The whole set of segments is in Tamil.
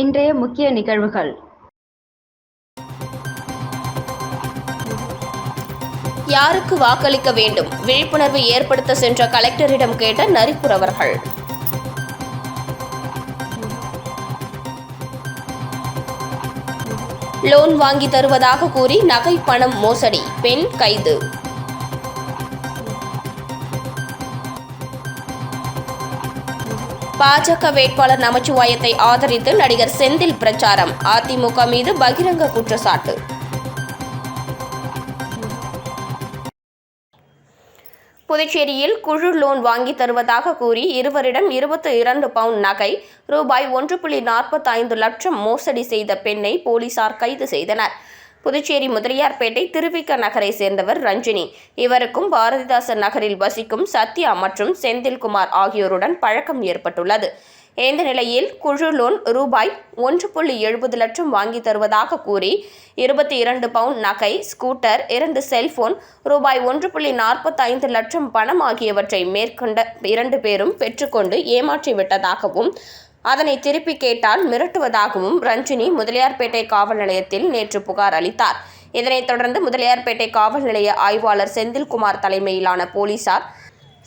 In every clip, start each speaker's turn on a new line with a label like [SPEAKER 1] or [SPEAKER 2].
[SPEAKER 1] இன்றைய முக்கிய நிகழ்வுகள்.
[SPEAKER 2] யாருக்கு வாக்களிக்க வேண்டும்? விழிப்புணர்வு ஏற்படுத்த சென்ற கலெக்டரிடம் கேட்ட நரிப்புறவர்கள் லோன் வாங்கி தருவதாக கூறி நகை பணம் மோசடி. பெண் கைது. பாஜக வேட்பாளர் நமச்சிவாயத்தை ஆதரித்து நடிகர் செந்தில் பிரச்சாரம். அதிமுக மீது பகிரங்க குற்றச்சாட்டு. புதுச்சேரியில் குழு லோன் வாங்கி தருவதாக கூறி இருவரிடம் இருபத்தி இரண்டு பவுண்ட் நகை ரூபாய் ஒன்று புள்ளி நாற்பத்தைந்து லட்சம் மோசடி செய்த பெண்ணை போலீசார் கைது செய்தனர். புதுச்சேரி முதலியார்பேட்டை திருவிக்க நகரை சேர்ந்தவர் ரஞ்சினி. இவருக்கும் பாரதிதாசன் நகரில் வசிக்கும் சத்யா மற்றும் செந்தில்குமார் ஆகியோருடன் பழக்கம் ஏற்பட்டுள்ளது. இந்த நிலையில் குழு லோன் ரூபாய் ஒன்று புள்ளி எழுபது லட்சம் வாங்கி தருவதாக கூறி இருபத்தி இரண்டு பவுண்ட் நகை ஸ்கூட்டர் இரண்டு செல்போன் ரூபாய் ஒன்று புள்ளி நாற்பத்தைந்து லட்சம் பணம் ஆகியவற்றை மேற்கொண்ட இரண்டு பேரும் பெற்றுக்கொண்டு ஏமாற்றி விட்டதாகவும் அதனை திருப்பி கேட்டால் மிரட்டுவதாகவும் ரஞ்சினி முதலியார்பேட்டை காவல் நிலையத்தில் நேற்று புகார் அளித்தார். இதனைத் தொடர்ந்து முதலியார்பேட்டை காவல் நிலைய ஆய்வாளர் செந்தில்குமார் தலைமையிலான போலீசார்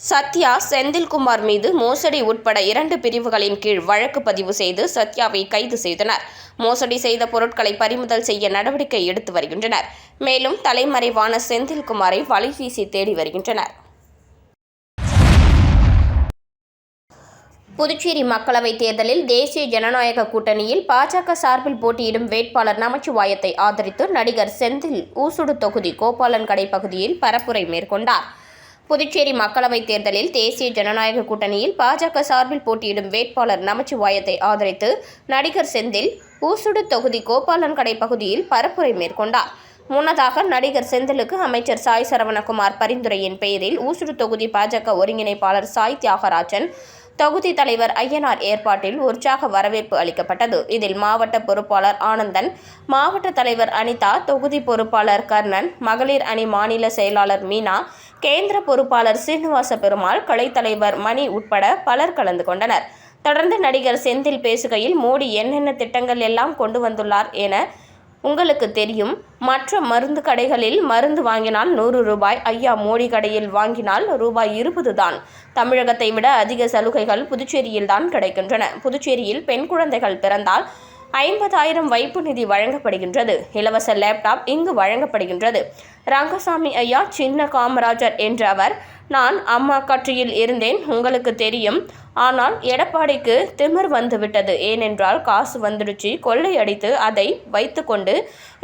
[SPEAKER 2] சத்யா செந்தில்குமார் மீது மோசடி உட்பட இரண்டு பிரிவுகளின் கீழ் வழக்கு பதிவு செய்து சத்யாவை கைது செய்தனர். மோசடி செய்த பொருட்களை பறிமுதல் செய்ய நடவடிக்கை எடுத்து வருகின்றனர். மேலும் தலைமறைவான செந்தில்குமாரை வலைவீசி தேடி வருகின்றனர். புதுச்சேரி மக்களவைத் தேர்தலில் தேசிய ஜனநாயக கூட்டணியில் பாஜக சார்பில் போட்டியிடும் வேட்பாளர் நமச்சிவாயத்தை ஆதரித்து நடிகர் செந்தில் ஊசுடு தொகுதி கோபாலன் கடை பகுதியில் பரப்புரை மேற்கொண்டார். புதுச்சேரி மக்களவைத் தேர்தலில் தேசிய ஜனநாயக கூட்டணியில் பாஜக சார்பில் போட்டியிடும் வேட்பாளர் நமச்சிவாயத்தை ஆதரித்து நடிகர் செந்தில் ஊசுடு தொகுதி கோபாலன் கடை பகுதியில் பரப்புரை மேற்கொண்டார். முன்னதாக நடிகர் செந்திலுக்கு அமைச்சர் சாய் சரவணகுமார் பரிந்துரையின் பெயரில் ஊசுடு தொகுதி பாஜக ஒருங்கிணைப்பாளர் சாய் தியாகராஜன் தொகுதி தலைவர் ஐயனார் ஏற்பாட்டில் உற்சாக வரவேற்பு அளிக்கப்பட்டது. இதில் மாவட்ட பொறுப்பாளர் ஆனந்தன் மாவட்ட தலைவர் அனிதா தொகுதி பொறுப்பாளர் கர்ணன் மகளிர் அணி மாநில செயலாளர் மீனா கேந்திர பொறுப்பாளர் சீனிவாச பெருமாள் கலைத்தலைவர் மணி உட்பட பலர் கலந்து கொண்டனர். தொடர்ந்து நடிகர் செந்தில் பேசுகையில் மோடி என்னென்ன திட்டங்கள் எல்லாம் கொண்டு வந்துள்ளார் என உங்களுக்கு தெரியும் மற்ற மருந்து கடைகளில் மருந்து வாங்கினால் நூறு ரூபாய் ஐயா மோடி கடையில் வாங்கினால் ரூபாய் இருபது தான். தமிழகத்தை விட அதிக சலுகைகள் புதுச்சேரியில் தான் கிடைக்கின்றன. புதுச்சேரியில் பெண் குழந்தைகள் பிறந்தால் ஐம்பதாயிரம் வைப்பு நிதி வழங்கப்படுகின்றது. இலவச லேப்டாப் இங்கு வழங்கப்படுகின்றது. ரங்கசாமி ஐயா சின்ன காமராஜர் என்ற அவர் நான் அம்மா கட்சியில் இருந்தேன் உங்களுக்கு தெரியும். ஆனால் எடப்பாடிக்கு திமிர் வந்துவிட்டது. ஏனென்றால் காசு வந்துடுச்சு. கொள்ளையடித்து அதை வைத்துக்கொண்டு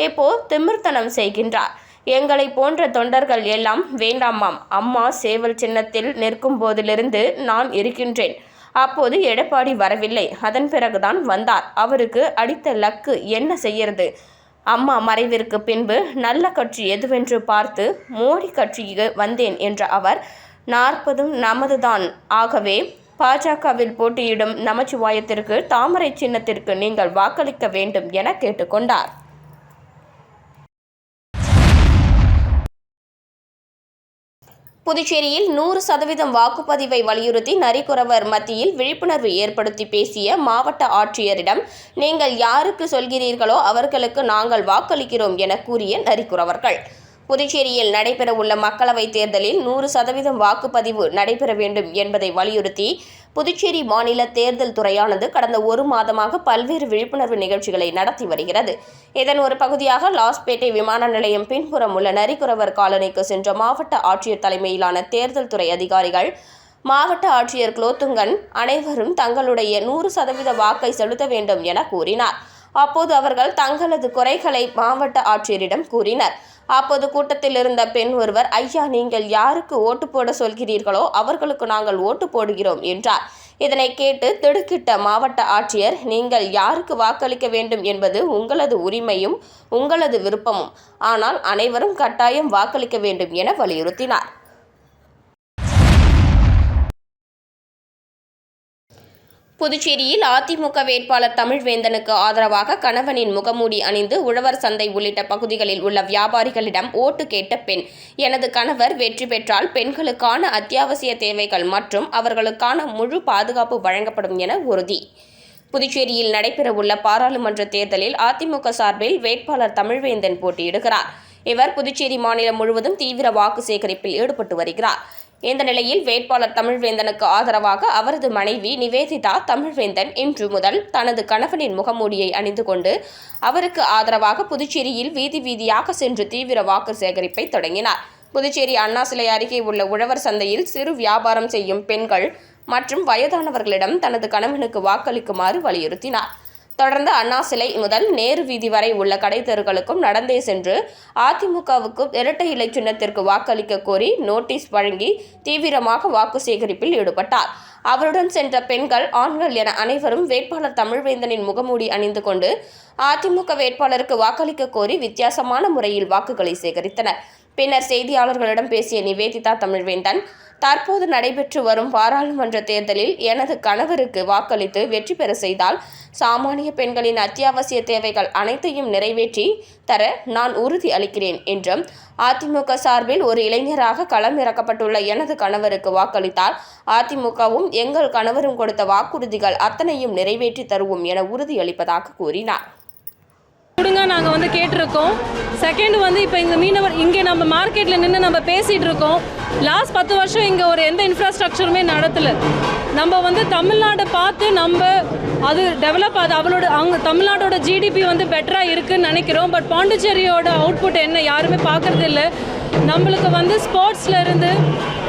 [SPEAKER 2] இப்போ திமிர்த்தனம் செய்கின்றார். எங்களை போன்ற தொண்டர்கள் எல்லாம் வேண்டாமாம். அம்மா சேவல் சின்னத்தில் நிற்கும் போதிலிருந்து நான் இருக்கின்றேன். அப்போது எடப்பாடி வரவில்லை. அதன் பிறகுதான் வந்தார். அவருக்கு அடித்த லக்கு என்ன செய்யறது? அம்மா மறைவிற்கு பின்பு நல்ல கட்சி எதுவென்று பார்த்து மோடி கட்சிக்கு வந்தேன் என்ற அவர் நாற்பதும் நமதுதான். ஆகவே பாஜகவில் போட்டியிடும் நமச்சிவாயத்திற்கு தாமரை சின்னத்திற்கு நீங்கள் வாக்களிக்க வேண்டும் என கேட்டுக்கொண்டார். புதுச்சேரியில் நூறு சதவீதம் வாக்குப்பதிவை வலியுறுத்தி நரிக்குறவர் மத்தியில் விழிப்புணர்வு ஏற்படுத்தி பேசிய மாவட்ட ஆட்சியரிடம் நீங்கள் யாருக்கு சொல்கிறீர்களோ அவர்களுக்கு நாங்கள் வாக்களிக்கிறோம் என கூறிய நரிக்குறவர்கள். புதுச்சேரியில் நடைபெறவுள்ள மக்களவைத் தேர்தலில் நூறு சதவீதம் வாக்குப்பதிவு நடைபெற வேண்டும் என்பதை வலியுறுத்தி புதுச்சேரி மாநில தேர்தல் துறையானது கடந்த ஒரு மாதமாக பல்வேறு விழிப்புணர்வு நிகழ்ச்சிகளை நடத்தி வருகிறது. இதன் ஒரு பகுதியாக லாஸ்பேட்டை விமான நிலையம் பின்புறம் உள்ள நரிக்குறவர் காலனிக்கு சென்ற மாவட்ட ஆட்சியர் தலைமையிலான தேர்தல் துறை அதிகாரிகள் மாவட்ட ஆட்சியர் குலோத்துங்கன் அனைவரும் தங்களுடைய நூறு சதவீத வாக்கை செலுத்த வேண்டும் என கூறினார். அப்போது அவர்கள் தங்களது குறைகளை மாவட்ட ஆட்சியரிடம் கூறினர். அப்போது கூட்டத்தில் இருந்த பெண் ஒருவர் ஐயா நீங்கள் யாருக்கு ஓட்டு போட சொல்கிறீர்களோ அவர்களுக்கு நாங்கள் ஓட்டு போடுகிறோம் என்றார். இதனை கேட்டு திடுக்கிட்ட மாவட்ட ஆட்சியர் நீங்கள் யாருக்கு வாக்களிக்க வேண்டும் என்பது உங்களது உரிமையும் உங்களது விருப்பமும். ஆனால் அனைவரும் கட்டாயம் வாக்களிக்க வேண்டும் என வலியுறுத்தினார். புதுச்சேரியில் அதிமுக வேட்பாளர் தமிழ்வேந்தனுக்கு ஆதரவாக கணவனின் முகமூடி அணிந்து உழவர் சந்தை உள்ளிட்ட பகுதிகளில் உள்ள வியாபாரிகளிடம் ஓட்டு கேட்ட பெண். எனது கணவர் வெற்றி பெற்றால் பெண்களுக்கான அத்தியாவசிய தேவைகள் மற்றும் அவர்களுக்கான முழு பாதுகாப்பு வழங்கப்படும் என உறுதி. புதுச்சேரியில் நடைபெறவுள்ள பாராளுமன்ற தேர்தலில் அதிமுக சார்பில் வேட்பாளர் தமிழ்வேந்தன் போட்டியிடுகிறார். இவர் புதுச்சேரி மாநிலம் முழுவதும் தீவிர வாக்கு சேகரிப்பில் ஈடுபட்டு வருகிறார். இந்த நிலையில் வேட்பாளர் தமிழ்வேந்தனுக்கு ஆதரவாக அவரது மனைவி நிவேதிதா தமிழ்வேந்தன் இன்று முதல் தனது கணவனின் முகமூடியை அணிந்து கொண்டு அவருக்கு ஆதரவாக புதுச்சேரியில் வீதி வீதியாக சென்று தீவிர வாக்கு சேகரிப்பை தொடங்கினார். புதுச்சேரி அண்ணா சிலை அருகே உள்ள உழவர் சந்தையில் சிறு வியாபாரம் செய்யும் பெண்கள் மற்றும் வயதானவர்களிடம் தனது கணவனுக்கு வாக்களிக்குமாறு வலியுறுத்தினார். தொடர்ந்து அண்ணா சிலை முதல் நேரு வீதி வரை உள்ள கடை தெருக்களுக்கும் நடந்தே சென்று அதிமுகவுக்கும் இரட்டை இலை சின்னத்திற்கு வாக்களிக்க கோரி நோட்டீஸ் வழங்கி தீவிரமாக வாக்கு சேகரிப்பில் ஈடுபட்டார். அவருடன் சென்ற பெண்கள் ஆண்கள் என அனைவரும் வேட்பாளர் தமிழ்வேந்தனின் முகமூடி அணிந்து கொண்டு அதிமுக வேட்பாளருக்கு வாக்களிக்க கோரி வித்தியாசமான முறையில் வாக்குகளை சேகரித்தனர். பின்னர் செய்தியாளர்களிடம் பேசிய நிவேதிதா தமிழ்வேந்தன் தற்போது நடைபெற்று வரும் பாராளுமன்ற தேர்தலில் எனது கணவருக்கு வாக்களித்து வெற்றி பெற செய்தால் சாமானிய பெண்களின் அத்தியாவசிய தேவைகள் அனைத்தையும் நிறைவேற்றி தர நான் உறுதி அளிக்கிறேன் என்றும் அதிமுக சார்பில் ஒரு இளைஞராக களம் இறக்கப்பட்டுள்ள எனது கணவருக்கு வாக்களித்தால் அதிமுகவும் எங்கள் கணவரும் கொடுத்த வாக்குறுதிகள் அத்தனையும் நிறைவேற்றி தருவோம் என உறுதியளிப்பதாக கூறினார்.
[SPEAKER 1] தான் நாங்கள் வந்து கேட்டிருக்கோம். செகண்ட் வந்து இப்போ இங்கே மீனவர் இங்கே நம்ம மார்க்கெட்டில் நின்று நம்ம பேசிகிட்டு இருக்கோம் லாஸ்ட் பத்து வருஷம் இங்கே ஒரு எந்த இன்ஃப்ராஸ்ட்ரக்சருமே நடத்தலை. நம்ம வந்து தமிழ்நாடை பார்த்து நம்ம அது டெவலப் ஆகுது அவளோட அவங்க தமிழ்நாடோட ஜிடிபி வந்து பெட்டராக இருக்குன்னு நினைக்கிறோம். பட் பாண்டிச்சேரியோட அவுட்புட் என்ன யாருமே பார்க்கறது இல்லை நம்மளுக்கு வந்து ஸ்போர்ட்ஸ்லேருந்து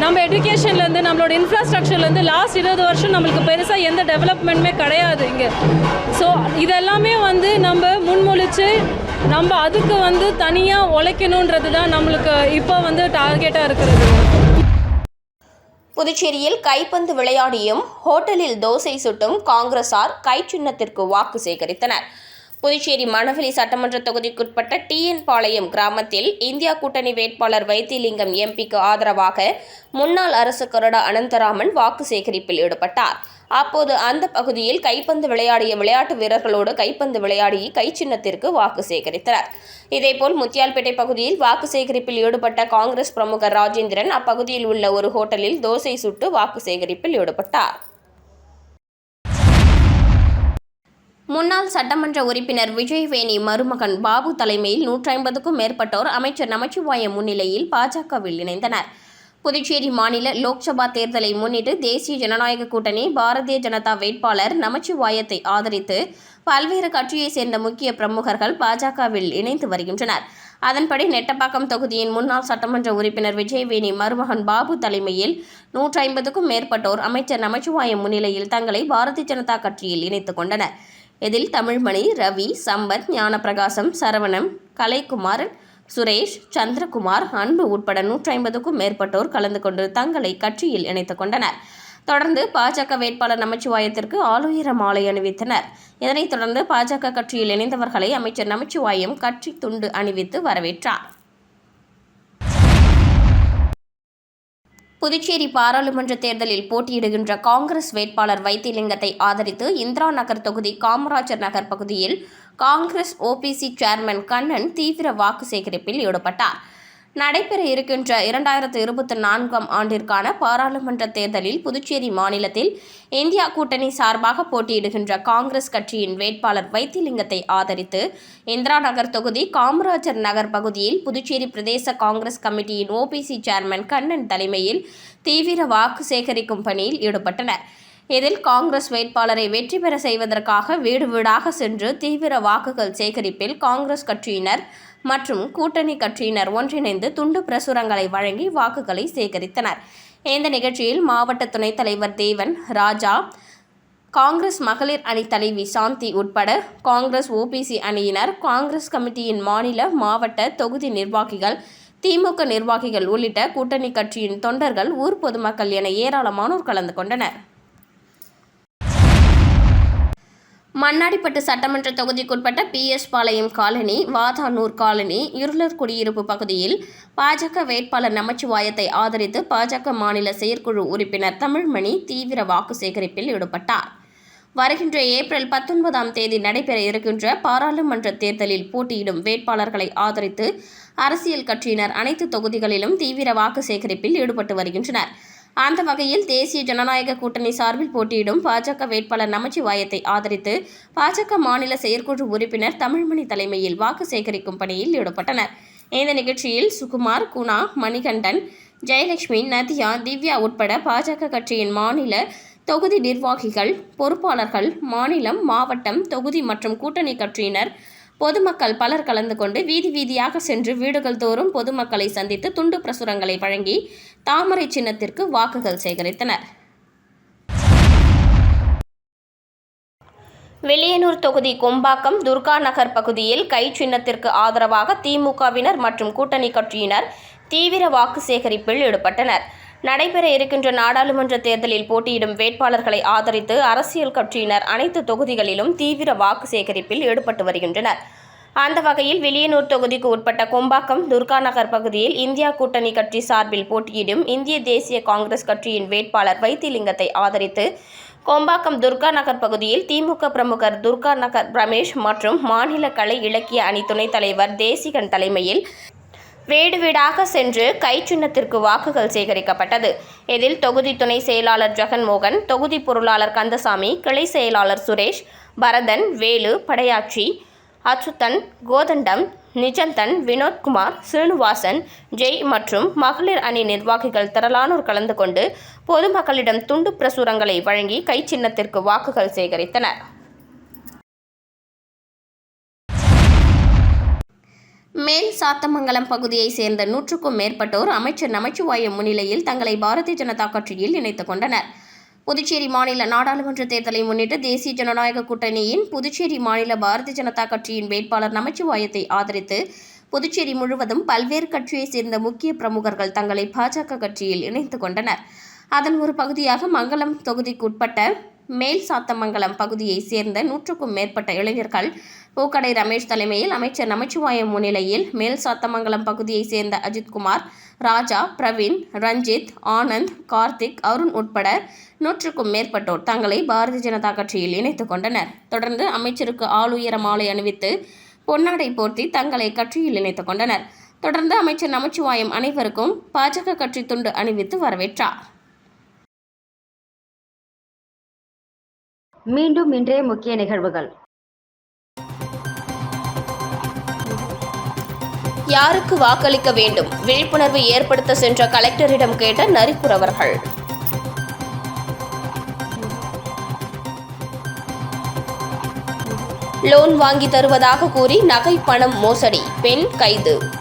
[SPEAKER 1] நம்ம எஜுகேஷன்லேருந்து நம்மளோட இன்ஃப்ராஸ்ட்ரக்சர்லேருந்து லாஸ்ட் இருபது வருஷம் நம்மளுக்கு பெருசாக எந்த டெவலப்மெண்ட்டுமே கிடையாது இங்கே. ஸோ இதெல்லாமே வந்து நம்ம முன்மொழித்து நம்ம அதுக்கு வந்து தனியாக உழைக்கணுன்றது தான் நம்மளுக்கு இப்போ வந்து டார்கெட்டாக இருக்கிறது.
[SPEAKER 2] புதுச்சேரியில் கைப்பந்து விளையாடியும் ஹோட்டலில் தோசை சுட்டும் காங்கிரசார் கை சின்னத்திற்கு வாக்கு சேகரித்தனர். புதுச்சேரி மணவெளி சட்டமன்ற தொகுதிக்குட்பட்ட டிஎன் பாளையம் கிராமத்தில் இந்தியா கூட்டணி வேட்பாளர் வைத்திலிங்கம் எம்பிக்கு ஆதரவாக முன்னாள் அரசு கருடா அனந்தராமன் வாக்கு சேகரிப்பில் ஈடுபட்டார். அப்போது அந்த பகுதியில் கைப்பந்து விளையாடிய விளையாட்டு வீரர்களோடு கைப்பந்து விளையாடி கை சின்னத்திற்கு வாக்கு சேகரித்தனர். இதேபோல் முத்தியால்பேட்டை பகுதியில் வாக்கு சேகரிப்பில் ஈடுபட்ட காங்கிரஸ் பிரமுகர் ராஜேந்திரன் அப்பகுதியில் உள்ள ஒரு ஹோட்டலில் தோசை சுட்டு வாக்கு சேகரிப்பில் ஈடுபட்டார். முன்னாள் சட்டமன்ற உறுப்பினர் விஜயவேணி மருமகன் பாபு தலைமையில் நூற்றி ஐம்பதுக்கும் மேற்பட்டோர் அமைச்சர் நமச்சிவாயம் முன்னிலையில் பாஜகவில் இணைந்தனர். புதுச்சேரி மாநில லோக்சபா தேர்தலை முன்னிட்டு தேசிய ஜனநாயக கூட்டணி பாரதிய ஜனதா வேட்பாளர் நமச்சிவாயத்தை ஆதரித்து பல்வேறு கட்சியைச் சேர்ந்த முக்கிய பிரமுகர்கள் பாஜகவில் இணைந்து வருகின்றனர். அதன்படி நெட்டப்பாக்கம் தொகுதியின் முன்னாள் சட்டமன்ற உறுப்பினர் விஜயவேணி மருமகன் பாபு தலைமையில் நூற்றி ஐம்பதுக்கும் மேற்பட்டோர் அமைச்சர் நமச்சிவாயம் முன்னிலையில் தங்களை பாரதிய ஜனதா கட்சியில் இணைத்துக் கொண்டனர். இதில் தமிழ்மணி ரவி சம்பத் ஞானப்பிரகாசம் சரவணம் கலைக்குமாரன் சுரேஷ் சந்திரகுமார் அன்பு உட்பட நூற்றி ஐம்பதுக்கும் மேற்பட்டோர் கலந்து கொண்டு தங்களை கட்சியில் இணைத்துக் கொண்டனர். தொடர்ந்து பாஜக வேட்பாளர் நமச்சிவாயத்திற்கு ஆளுயர மாலை அணிவித்தனர். இதனைத் தொடர்ந்து பாஜக கட்சியில் இணைந்தவர்களை அமைச்சர் நமச்சிவாயம் கட்சி துண்டு அணிவித்து வரவேற்றார். புதுச்சேரி பாராளுமன்ற தேர்தலில் போட்டியிடுகின்ற காங்கிரஸ் வேட்பாளர் வைத்திலிங்கத்தை ஆதரித்து இந்திரா நகர் தொகுதி காமராஜர் நகர் பகுதியில் காங்கிரஸ் ஓபிசி சேர்மன் கண்ணன் தீவிர வாக்கு சேகரிப்பில் ஈடுபட்டார். நடைபெற இருக்கின்ற இரண்டாயிரத்து இருபத்தி நான்காம் ஆண்டிற்கான பாராளுமன்ற தேர்தலில் புதுச்சேரி மாநிலத்தில் இந்தியா கூட்டணி சார்பாக போட்டியிடுகின்ற காங்கிரஸ் கட்சியின் வேட்பாளர் வைத்திலிங்கத்தை ஆதரித்து இந்திரா நகர் தொகுதி காமராஜர் நகர் பகுதியில் புதுச்சேரி பிரதேச காங்கிரஸ் கமிட்டியின் ஓபிசி சேர்மன் கண்ணன் தலைமையில் தீவிர வாக்கு சேகரிக்கும் பணியில் ஈடுபட்டனர். இதில் காங்கிரஸ் வேட்பாளரை வெற்றி பெற செய்வதற்காக வீடு வீடாக சென்று தீவிர வாக்குகள் சேகரிப்பில் காங்கிரஸ் கட்சியினர் மற்றும் கூட்டணி கட்சியினர் ஒன்றிணைந்து துண்டு பிரசுரங்களை வழங்கி வாக்குகளை சேகரித்தனர். இந்த நிகழ்ச்சியில் மாவட்ட துணைத் தலைவர் தேவன் ராஜா காங்கிரஸ் மகளிர் அணி தலைவி சாந்தி உட்பட காங்கிரஸ் ஓபிசி அணியினர் காங்கிரஸ் கமிட்டியின் மாநில மாவட்ட தொகுதி நிர்வாகிகள் திமுக நிர்வாகிகள் உள்ளிட்ட கூட்டணி கட்சியின் தொண்டர்கள் ஊர் பொதுமக்கள் என ஏராளமானோர் கலந்து கொண்டனர். மண்ணாடிப்பட்டு சட்டமன்ற தொகுதிக்குட்பட்ட P. S. Palayam colony Vadhanur colony Irular குடியிருப்பு பகுதியில் பாஜக வேட்பாளர் நமச்சிவாயத்தை ஆதரித்து பாஜக மாநில செயற்குழு உறுப்பினர் தமிழ்மணி தீவிர வாக்கு சேகரிப்பில் ஈடுபட்டார். வருகின்ற ஏப்ரல் பத்தொன்பதாம் தேதி நடைபெற இருக்கின்ற பாராளுமன்ற தேர்தலில் போட்டியிடும் வேட்பாளர்களை ஆதரித்து அரசியல் கட்சியினர் அனைத்து தொகுதிகளிலும் தீவிர வாக்கு சேகரிப்பில் ஈடுபட்டு வருகின்றனர். அந்த வகையில் தேசிய ஜனநாயக கூட்டணி சார்பில் போட்டியிடும் பாஜக வேட்பாளர் நமச்சிவாயத்தை ஆதரித்து பாஜக மாநில செயற்குழு உறுப்பினர் தமிழ்மணி தலைமையில் வாக்கு சேகரிக்கும் பணியில் ஈடுபட்டனர். இந்த நிகழ்ச்சியில் சுகுமார் குணா மணிகண்டன் ஜெயலட்சுமி நதியா திவ்யா உட்பட பாஜக கட்சியின் மாநில தொகுதி நிர்வாகிகள் பொறுப்பாளர்கள் மாநிலம் மாவட்டம் தொகுதி மற்றும் கூட்டணி கட்சியினர் பொதுமக்கள் பலர் கலந்து கொண்டு வீதி வீதியாக சென்று வீடுகள் தோறும் பொதுமக்களை சந்தித்து துண்டு பிரசுரங்களை வழங்கி தாமரை சின்னத்திற்கு வாக்குகள் சேகரித்தனர். வெளியனூர் தொகுதி கொம்பாக்கம் துர்கா நகர் பகுதியில் கை சின்னத்திற்கு ஆதரவாக திமுகவினர் மற்றும் கூட்டணி கட்சியினர் தீவிர வாக்கு சேகரிப்பில் ஈடுபட்டனர். நடைபெற இருக்கின்ற நாடாளுமன்ற தேர்தலில் போட்டியிடும் வேட்பாளர்களை ஆதரித்து அரசியல் கட்சியினர் அனைத்து தொகுதிகளிலும் தீவிர வாக்கு சேகரிப்பில் ஈடுபட்டு வருகின்றனர். அந்த வகையில் வெளியனூர் தொகுதிக்கு உட்பட்ட கொம்பாக்கம் துர்கா நகர் பகுதியில் இந்தியா கூட்டணி கட்சி சார்பில் போட்டியிடும் இந்திய தேசிய காங்கிரஸ் கட்சியின் வேட்பாளர் வைத்திலிங்கத்தை ஆதரித்து கொம்பாக்கம் துர்கா நகர் பகுதியில் திமுக பிரமுகர் துர்கா நகர் ரமேஷ் மற்றும் மாநில கலை இலக்கிய அணி துணைத் தலைவர் தேசிகன் தலைமையில் வீடு வீடாக சென்று கை சின்னத்திற்கு வாக்குகள் சேகரிக்கப்பட்டது. இதில் தொகுதி துணை செயலாளர் ஜெகன்மோகன் தொகுதி பொருளாளர் கந்தசாமி கிளை செயலாளர் சுரேஷ் பரதன் வேலு படையாச்சி அச்சுத்தன் கோதண்டம் நிஜந்தன் வினோத்குமார் சீனிவாசன் ஜெய் மற்றும் மகளிர் அணி நிர்வாகிகள் திரளானோர் கலந்து கொண்டு பொதுமக்களிடம் துண்டு பிரசுரங்களை வழங்கி கைச்சின்னத்திற்கு வாக்குகள் சேகரித்தனர். மேல் சாத்தமங்கலம் பகுதியைச் சேர்ந்த நூற்றுக்கும் மேற்பட்டோர் அமைச்சர் நமச்சிவாயம் முன்னிலையில் தங்களை பாரதிய ஜனதா கட்சியில் இணைத்துக் கொண்டனர். புதுச்சேரி மாநில நாடாளுமன்ற தேர்தலை முன்னிட்டு தேசிய ஜனநாயக கூட்டணியின் புதுச்சேரி மாநில பாரதிய ஜனதா கட்சியின் வேட்பாளர் நமச்சிவாயத்தை ஆதரித்து புதுச்சேரி முழுவதும் பல்வேறு கட்சியைச் சேர்ந்த முக்கிய பிரமுகர்கள் தங்களை பாஜக கட்சியில் இணைத்துக் கொண்டனர். அதன் ஒரு பகுதியாக மங்களம் தொகுதிக்குட்பட்ட மேல் சாத்தமங்கலம் பகுதியைச் சேர்ந்த நூற்றுக்கும் மேற்பட்ட இளைஞர்கள். பூக்கடை ரமேஷ் தலைமையில் அமைச்சர் நமச்சிவாயம் முன்னிலையில் மேல் சாத்தமங்கலம் பகுதியைச் சேர்ந்த அஜித்குமார் ராஜா பிரவீன் ரஞ்சித் ஆனந்த் கார்த்திக் அருண் உட்பட நூற்றுக்கும் மேற்பட்டோர் தங்களை பாரதிய ஜனதா கட்சியில் இணைத்துக் கொண்டனர். தொடர்ந்து அமைச்சருக்கு ஆளுயர மாலை அணிவித்து பொன்னாடை போர்த்தி தங்களை கட்சியில் இணைத்துக் கொண்டனர். தொடர்ந்து அமைச்சர் நமச்சிவாயம் அனைவருக்கும் பாஜக கட்சி துண்டு அணிவித்து வரவேற்றார்.
[SPEAKER 3] மீண்டும் இன்றைய முக்கிய நிகழ்வுகள்.
[SPEAKER 2] யாருக்கு வாக்களிக்க வேண்டும்? விழிப்புணர்வு ஏற்படுத்த சென்ற கலெக்டரிடம் கேட்ட நரிக்குறவர்கள். லோன் வாங்கி தருவதாக கூறி நகை பணம் மோசடி. பெண் கைது.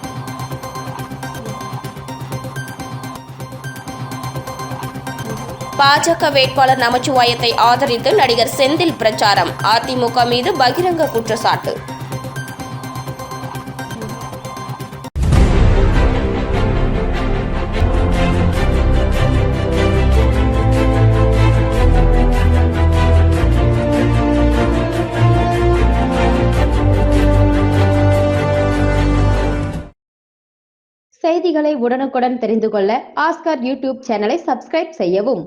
[SPEAKER 2] பாஜக வேட்பாளர் நமச்சிவாயத்தை ஆதரித்து நடிகர் செந்தில் பிரச்சாரம். அதிமுக மீது பகிரங்க குற்றச்சாட்டு.
[SPEAKER 3] செய்திகளை உடனுக்குடன் தெரிந்து கொள்ள ஆஸ்கர் யூடியூப் சேனலை சப்ஸ்கிரைப் செய்யவும்.